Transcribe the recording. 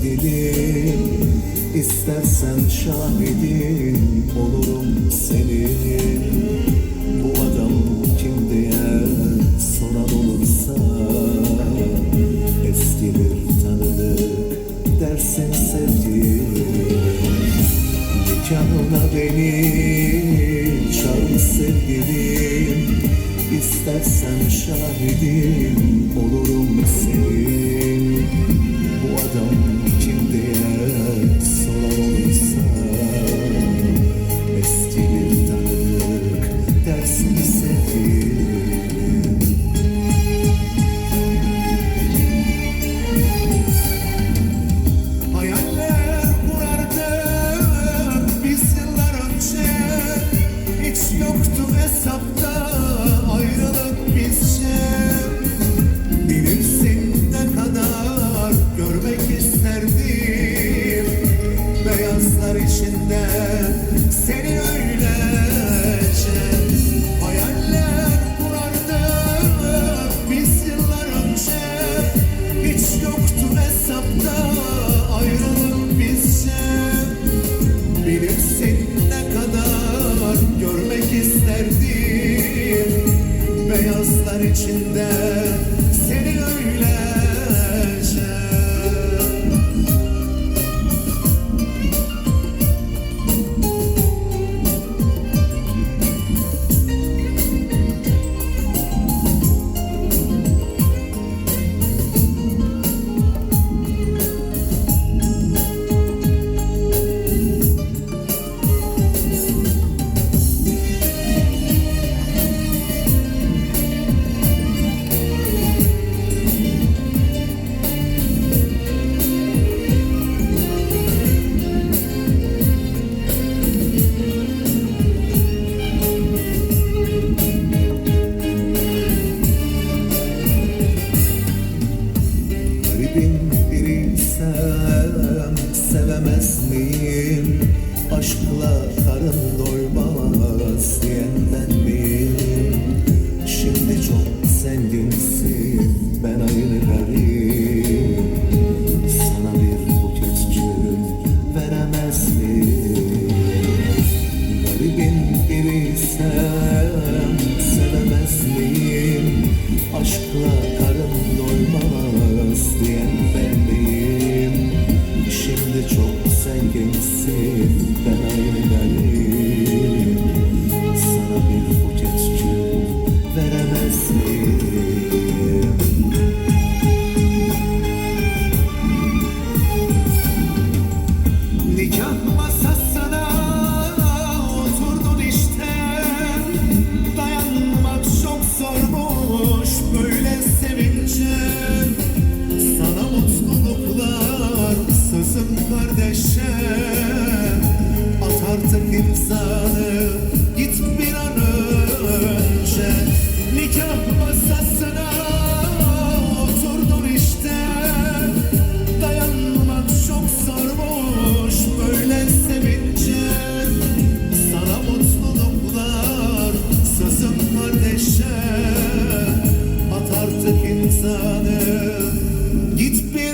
sevdilim İstersen şahidin olurum senin. Bu adam kim diye soran olursa Eski bir tanıdık dersin sevdiğim Nikahına beni çağır sevgilim İstersen şahidim olurum Beyazlar içinde seni öylece Hayaller kurardık biz yıllar önce. Hiç yoktu hesapta ayrılık bizce. Bilirsin ne kadar görmek isterdim. Beyazlar içinde Garibin biriysem sevemez miyim? Aşkla karın doymaz diyenden miyim? Şimdi çok zenginsin ben aynı garip Sana bir buket gül veremez miyim? Garibin biriysem sevemez miyim? Aşkla imzanı git bir an önce. Nikah masasına oturdun işte. Dayanmak çok zormuş böyle sevince. Sana mutluluklar sözüm kardeşe. At artık insanı git bir